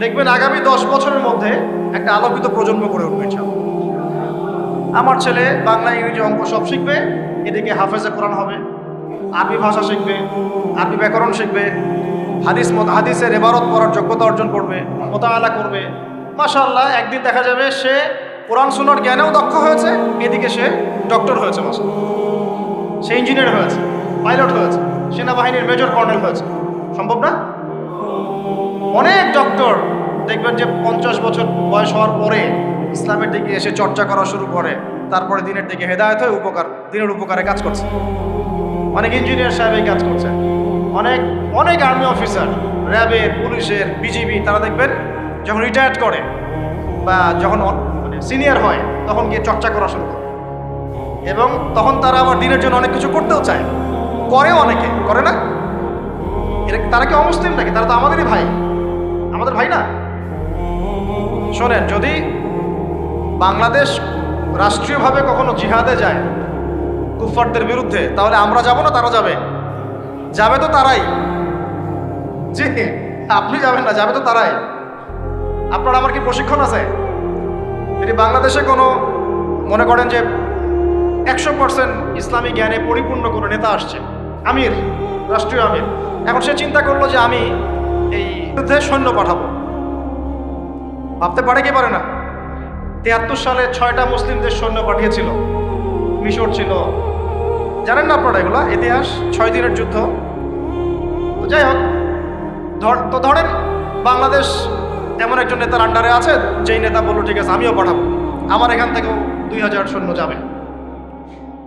দেখবেন আগামী দশ বছরের মধ্যে একটা আলোকিত প্রজন্ম গড়ে উঠবে আমার ছেলে বাংলা, ইংরেজি অঙ্ক সব শিখবে, এদিকে হাফেজে কোরআন হবে, আরবি ভাষা শিখবে, আরবি ব্যাকরণ শিখবে, হাদিস মত, হাদিসের এবারত পড়ার যোগ্যতা অর্জন করবে মোতাবেলা করবে। মাশাআল্লাহ, একদিন দেখা যাবে সে কোরআন সুনার জ্ঞানেও দক্ষ হয়েছে, এদিকে সে ডক্টর হয়েছে মাসা সে ইঞ্জিনিয়ার হয়েছে, পাইলট হয়েছে, সেনাবাহিনীর মেজর কর্নেল হয়েছে। সম্ভব না? অনেক ডক্টর দেখবেন যে পঞ্চাশ বছর বয়স হওয়ার পরে ইসলামের দিকে এসে চর্চা করা শুরু করে। তারপরে দিনের দিকে হেদায়ত হয়ে উপকার, দিনের উপকারে কাজ করছে। অনেক ইঞ্জিনিয়ার সাহেব কাজ করছে অনেক অনেক আর্মি অফিসার র্যাবের, পুলিশের বিজিবি তারা দেখবেন যখন রিটায়ার্ড করে বা যখন মানে সিনিয়র হয়, তখন গিয়ে চর্চা করা শুরু করে। এবং তখন তারা আবার দিনের জন্য অনেক কিছু করতেও চায়। করেও অনেকে, করে না? তারা কি অমুসলিম নাকি? তারা তো আমাদেরই ভাই। আমাদের ভাই না? শোনেন, যদি বাংলাদেশ রাষ্ট্রীয়ভাবে কখনো জিহাদে যায় কুফারদের বিরুদ্ধে, তাহলে আমরা যাব না, তারা যাবে? যাবে তো তারাই। জি, আপনি যাবেন না, যাবে তো তারাই। আপনার আমার কি প্রশিক্ষণ আছে? যদি বাংলাদেশে কোনো মনে করেন যে একশো পার্সেন্ট ইসলামী জ্ঞানে পরিপূর্ণ কোনো নেতা আসছে, আমির, রাষ্ট্রীয় আমির, এখন সে চিন্তা করল যে আমি এই বিরুদ্ধে সৈন্য পাঠাবো। ভাবতে পারে কি পারে না? তিয়াত্তর সালে ছয়টা মুসলিমদের সৈন্য পাঠিয়েছিল। মিশর ছিল। জানেন না আপনারা এগুলা? ইতিহাস, ছয় দিনের যুদ্ধ। তো যাই হোক তো ধরেন বাংলাদেশ এমন একজন নেতার আন্ডারে আছে, যেই নেতা বলল, ঠিক আছে, আমিও পাঠাবো। আমার এখান থেকেও দুই হাজার সৈন্য যাবে।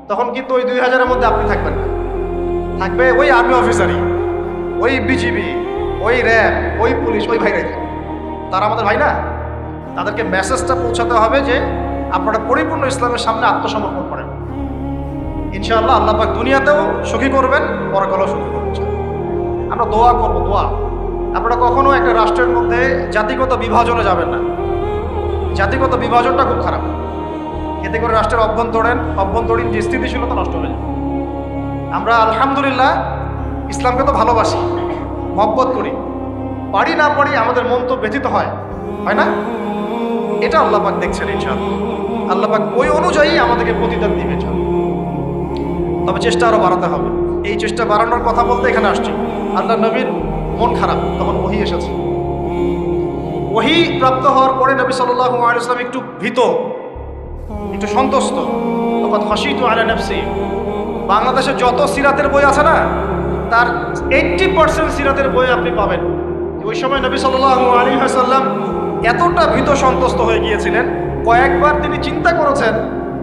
তখন কিন্তু ওই দুই হাজারের মধ্যে আপনি থাকবেন না। থাকবে ওই আর্মি অফিসারই, ওই বিজিবি ওই র্যাব, ওই পুলিশ, ওই ভাইরাই। থাকবে তারা আমাদের ভাই না? তাদেরকে মেসেজটা পৌঁছাতে হবে যে আপনারা পরিপূর্ণ ইসলামের সামনে আত্মসমর্পণ করেন। ইনশাআল্লাহ আল্লাহ পাক দুনিয়াতেও সুখী করবেন, পরকালেও সুখী করবেন আমরা দোয়া করব, দোয়া। আপনারা কখনো একটা রাষ্ট্রের মধ্যে জাতিগত বিভাজনে যাবেন না। জাতিগত বিভাজনটা খুব খারাপ। এতে করে রাষ্ট্রের অভ্যন্তরীণ অভ্যন্তরীণ যে স্থিতিশীলতা নষ্ট হয়ে যায় আমরা আলহামদুলিল্লাহ ইসলামকে তো ভালোবাসি। মহব্বত করি। পারি না পারি আমাদের মন তো ব্যথিত হয়। হয় না? এটা আল্লাপাক দেখছেন ইনশাআল্লাহ। আল্লাপাক ওই অনুযায়ী আমাদেরকে প্রতিদান দিবে। তবে চেষ্টা আরও বাড়াতে হবে। এই চেষ্টা বাড়ানোর কথা বলতে এখানে আসছি। আল্লাহ নবীর মন খারাপ, তখন ওহি এসেছে। ওহি প্রাপ্ত হওয়ার পরে নবী আলাইহি একটু ভীত, একটু সন্তুষ্ট। তখন হাসিটু আলা নফসি। বাংলাদেশে যত সিরাতের বই আছে না তার এইট্টি পার্সেন্ট সিরাতের বই আপনি পাবেন। ওই সময় নবী সাল্লাল্লাহু আলাইহি সাল্লাম এতটা ভীত সন্তুষ্ট হয়ে গিয়েছিলেন, কয়েকবার তিনি চিন্তা করেছেন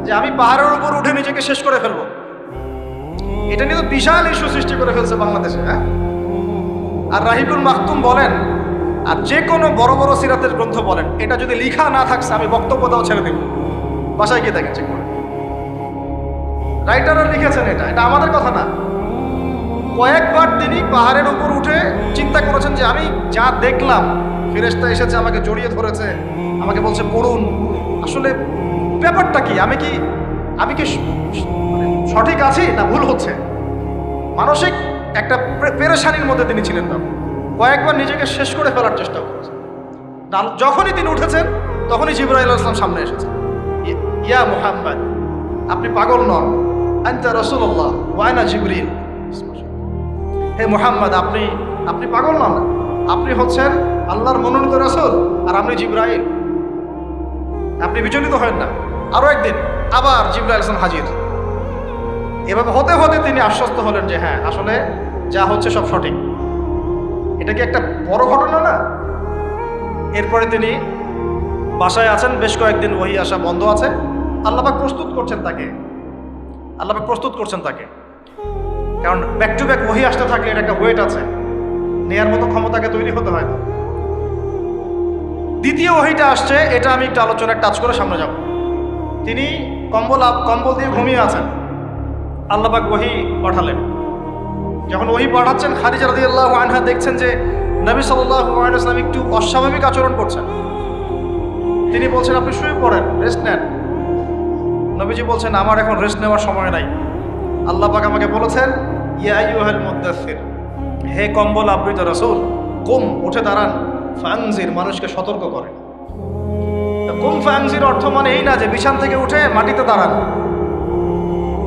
যে আমি পাহাড়ের উপর উঠে নিজেকে শেষ করে ফেলব। এটা নিয়ে তো বিশাল ইস্যু সৃষ্টি করে ফেলছে বাংলাদেশে হ্যাঁ? আর রাহিবুল মাহতুম বলেন, আর যে কোনো বড় বড় সিরাতের গ্রন্থ বলেন, এটা যদি লিখা না থাকছে, আমি বক্তব্য দাও ছেড়ে দেব। বাসায় গিয়ে দেখেন, চেক করে। রাইটাররা লিখেছেন এটা এটা আমাদের কথা না। তিনি পাহাড়ের উপর উঠে চিন্তা করেছেন যে আমি যা দেখলাম, ফেরেশতা এসেছে আমাকে জড়িয়ে ধরেছে, আমাকে বলছে, পড়ুন। আসলে ব্যাপারটা কি? আমি কি আমি কি মানে সঠিক আছি না ভুল হচ্ছে? মানসিক একটা পেরেশানির মধ্যে তিনি ছিলেন তখন। কয়েকবার নিজেকে শেষ করে ফেলার চেষ্টা করেছেন। যখনই তিনি উঠেছেন, তখনই জিবরাইল ইসলাম সামনে এসেছেন ইয়া মুহাম্মদ, আপনি পাগল নন। আনতা রসুল্লাহ ওয়াইনা জিবরিল। হে মোহাম্মদ, আপনি আপনি পাগল নন আপনি হচ্ছেন আল্লাহর মনোনীত রসুল আর আপনি জিব্রাইল। আপনি বিচলিত হবেন না। আরও একদিন আবার জিব্রাইল ইসলাম হাজির। এভাবে হতে হতে তিনি আশ্বস্ত হলেন যে হ্যাঁ আসলে যা হচ্ছে সব সঠিক। এটা কি একটা বড় ঘটনা না? এরপরে তিনি বাসায় আছেন, বেশ কয়েকদিন ওহি আসা বন্ধ আছে। আল্লাপাক প্রস্তুত করছেন তাকে। আল্লাপাক প্রস্তুত করছেন তাকে। কারণ ব্যাক টু ব্যাক ওহি আসতে থাকলে এটা একটা ওয়েট আছে। নেয়ার মতো ক্ষমতাকে তৈরি হতে হয় না। দ্বিতীয় ওহিটা আসছে, এটা আমি একটু আলোচনায় টাচ করে সামনে যাব। তিনি কম্বল কম্বল দিয়ে ঘুমিয়ে আছেন। আল্লাপাক ওহি পাঠালেন। যখন ওহি পাঠাচ্ছেন, খাদিজা আল্লাহ আনহা দেখছেন যে নবী আলাইহি একটু অস্বাভাবিক আচরণ করছেন। তিনি বলছেন, আপনি শুয়ে পড়েন রেস্ট নেন। নবীজি বলছেন, আমার এখন রেস্ট নেওয়ার সময় নাই। আল্লাহ পাক আমাকে বলেছেন ইয়া আইয়ুহাল মুদ্দাসসির হে কম্বল আবৃত রাসূল, কুম, উঠে দাঁড়ান ফাংজির মানুষকে সতর্ক করে। কুম ফাংজির অর্থ মানে এই না যে বিছান থেকে উঠে মাটিতে দাঁড়ান।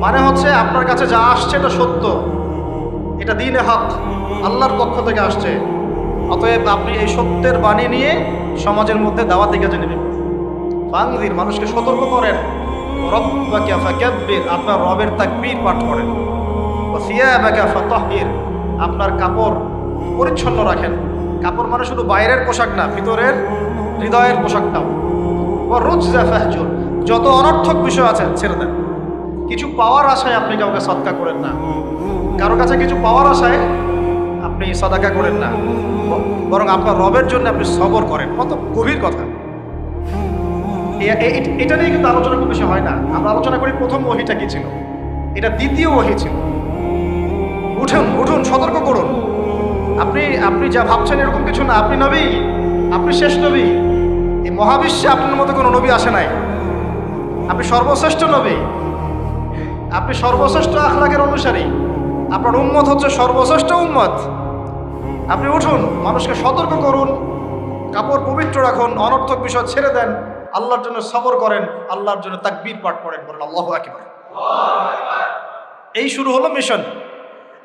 মানে হচ্ছে আপনার কাছে যা আসছে এটা সত্য। এটা দিনে হক, আল্লাহর পক্ষ থেকে আসছে। অতএব আপনি এই সত্যের বাণী নিয়ে সমাজের মধ্যে দাওয়া থেকে জেনে নেবেন ফাংজির মানুষকে সতর্ক করেন। রব্বাকে ফাকাব্বির, আপনার রবের তাকবীর পাঠ করেন। আপনার কাপড় পরিচ্ছন্ন রাখেন। কাপড় মানে শুধু বাইরের পোশাক না, ভিতরের হৃদয়ের পোশাকটাও। রুজা যত অনর্থক বিষয় আছে, ছেড়ে দেন। কিছু পাওয়ার আশায় আপনি কাউকে সৎকা করেন না। কারও কাছে কিছু পাওয়ার আশায় আপনি সদাকা করেন না। বরং আপনার রবের জন্য আপনি সবর করেন। কত গভীর কথা। এটা নিয়ে কিন্তু আলোচনা খুব বেশি হয় না। আমরা আলোচনা করি প্রথম ওহিটা কি ছিল? এটা দ্বিতীয় ওহি ছিল। উঠুন উঠুন, সতর্ক করুন। আপনি আপনি যা ভাবছেন এরকম কিছু না। আপনি নবী, আপনি শেষ নবী। এই মহাবিশ্বে আপনার মতো কোনো নবী আসে নাই। আপনি সর্বশ্রেষ্ঠ নবী। আপনি সর্বশ্রেষ্ঠ আখলাকের অনুসারী। আপনার উম্মত হচ্ছে সর্বশ্রেষ্ঠ উম্মত। আপনি উঠুন, মানুষকে সতর্ক করুন, কাপড় পবিত্র রাখুন, অনর্থক বিষয় ছেড়ে দেন, আল্লাহর জন্য সবর করেন, আল্লাহর জন্য তাকবীর পাঠ করেন বলেন, আল্লাহ আকিবার। এই শুরু হলো মিশন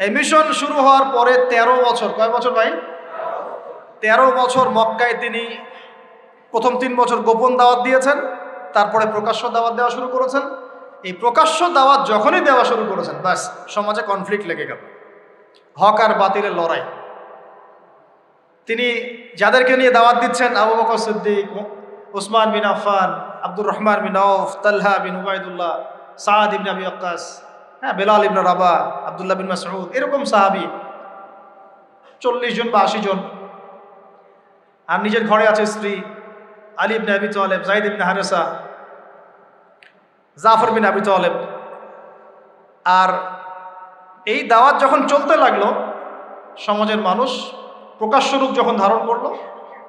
এই মিশন শুরু হওয়ার পরে ১৩ বছর, কয় বছর ভাই? ১৩ বছর মক্কায় তিনি প্রথম তিন বছর গোপন দাওয়াত দিয়েছেন, তারপরে প্রকাশ্য দাওয়াত দেওয়া শুরু করেছেন। এই প্রকাশ্য দাওয়াত যখনই দেওয়া শুরু করেছেন, ব্যাস, সমাজে কনফ্লিক্ট লেগে গেল। হক আর বাতিলের লড়াই। তিনি যাদেরকে নিয়ে দাওয়াত দিচ্ছেন, আবু বকর সিদ্দিক, ওসমান বিন আফান আব্দুর রহমান বিন আউফ, তালহা বিন উবায়দুল্লাহ সাদ ইবনে আবি আক্কাস হ্যাঁ বেলাল ইবনে রাবা, আবদুল্লাহ বিন মাসউদ, এরকম সাহাবি। চল্লিশ জন বা আশি জন। আর নিজের ঘরে আছে স্ত্রী, আলী ইবনে আবি তালেব জাইদ ইবনে হারেসা, জাফর বিন আবি তালেব। আর এই দাওয়াত যখন চলতে লাগল, সমাজের মানুষ প্রকাশ্য রূপ যখন ধারণ করল,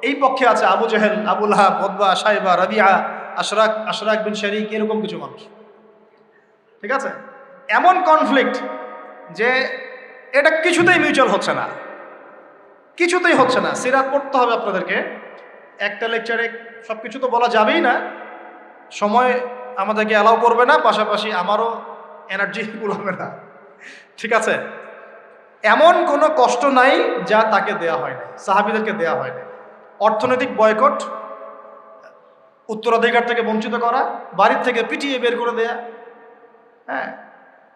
এই পক্ষে আছে আবু জেহেল আবুল বদবা সাহেবা রাবিয়া আশরাক আশরাক বিন শরিক, এরকম কিছু মানুষ। ঠিক আছে? এমন কনফ্লিক্ট যে এটা কিছুতেই মিউচুয়াল হচ্ছে না। কিছুতেই হচ্ছে না। সিরাত পড়তে হবে আপনাদেরকে। একটা লেকচারে সব কিছু তো বলা যাবেই না। সময় আমাদেরকে অ্যালাউ করবে না, পাশাপাশি আমারও এনার্জি কুলাবে না। ঠিক আছে? এমন কোনো কষ্ট নাই যা তাকে দেয়া হয় না সাহাবিদেরকে দেয়া হয় না অর্থনৈতিক বয়কট উত্তরাধিকার থেকে বঞ্চিত করা, বাড়ির থেকে পিটিয়ে বের করে দেয়া হ্যাঁ?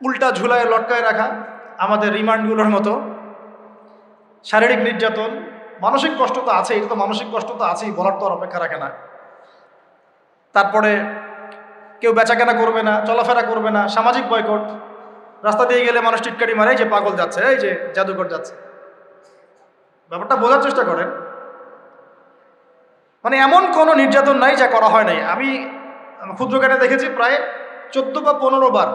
উল্টা ঝুলায় লটকায় রাখা আমাদের রিমান্ডগুলোর মতো। শারীরিক নির্যাতন, মানসিক কষ্ট তো আছে এটা তো মানসিক কষ্ট তো আছেই, বলার তো আর অপেক্ষা রাখে না। তারপরে কেউ বেচাকেনা করবে না, চলাফেরা করবে না, সামাজিক বয়কট, রাস্তা দিয়ে গেলে মানুষ টিটকারি মারে যে পাগল যাচ্ছে, এই যে জাদুঘর যাচ্ছে। ব্যাপারটা বোঝার চেষ্টা করেন। মানে এমন কোনো নির্যাতন নাই যা করা হয় নাই। আমি ক্ষুদ্রকাটে দেখেছি প্রায় চোদ্দ বা পনেরো বার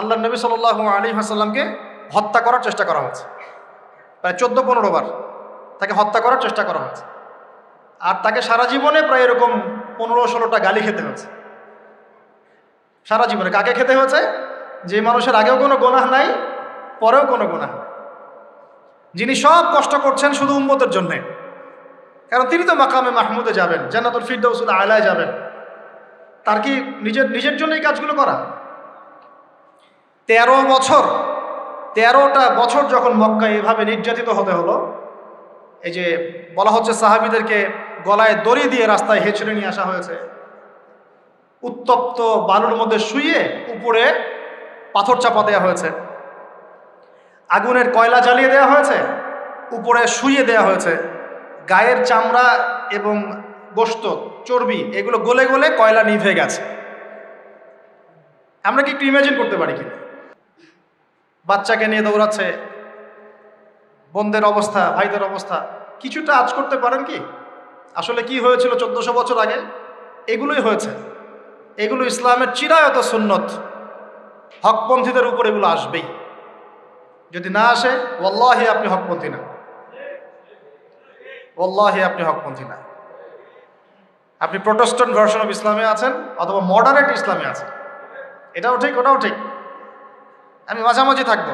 আল্লাহ নবী সাল আলী হাসাল্লামকে হত্যা করার চেষ্টা করা হয়েছে। প্রায় চোদ্দ পনেরো বার তাকে হত্যা করার চেষ্টা করা হয়েছে। আর তাকে সারা জীবনে প্রায় এরকম পনেরো ষোলোটা গালি খেতে হয়েছে। সারা জীবনে। কাকে খেতে হয়েছে? যে মানুষের আগেও কোনো গোনাহ নাই, পরেও কোনো গোনাহ যিনি সব কষ্ট করছেন শুধু উম্মতের জন্যে। কারণ তিনি তো মাকামে মাহমুদে যাবেন, জান্নাতুল ফিরদৌসুল আলায় যাবেন। তার কি নিজের নিজের জন্য এই কাজগুলো করা? তেরো বছর, তেরোটা বছর যখন মক্কায় এভাবে নির্যাতিত হতে হলো, এই যে বলা হচ্ছে সাহাবিদেরকে গলায় দড়ি দিয়ে রাস্তায় হেঁচড়ে নিয়ে আসা হয়েছে। উত্তপ্ত বালুর মধ্যে শুয়ে উপরে পাথর চাপা দেওয়া হয়েছে। আগুনের কয়লা জ্বালিয়ে দেওয়া হয়েছে, উপরে শুয়ে দেওয়া হয়েছে। গায়ের চামড়া এবং গোস্ত চর্বি এগুলো গলে গলে কয়লা নিভে গেছে। আমরা কি একটু ইমাজিন করতে পারি কি বাচ্চাকে নিয়ে দৌড়াচ্ছে। বোনদের অবস্থা, ভাইদের অবস্থা, কিছুটা আজ করতে পারেন কি? আসলে কি হয়েছিল চোদ্দশো বছর আগে? এগুলোই হয়েছে। এগুলো ইসলামের চিরায়ত সুন্নত। হকপন্থীদের উপর এগুলো আসবেই। যদি না আসে ওল্লাহে আপনি হকপন্থী না। ওল্লাহে আপনি হকপন্থী না। আপনি প্রোটেস্ট্যান্ট ভার্সন অফ ইসলামে আছেন অথবা মডারেট ইসলামে আছেন। এটাও ঠিক, ওটাও ঠিক। আমি মাঝামাঝি থাকব।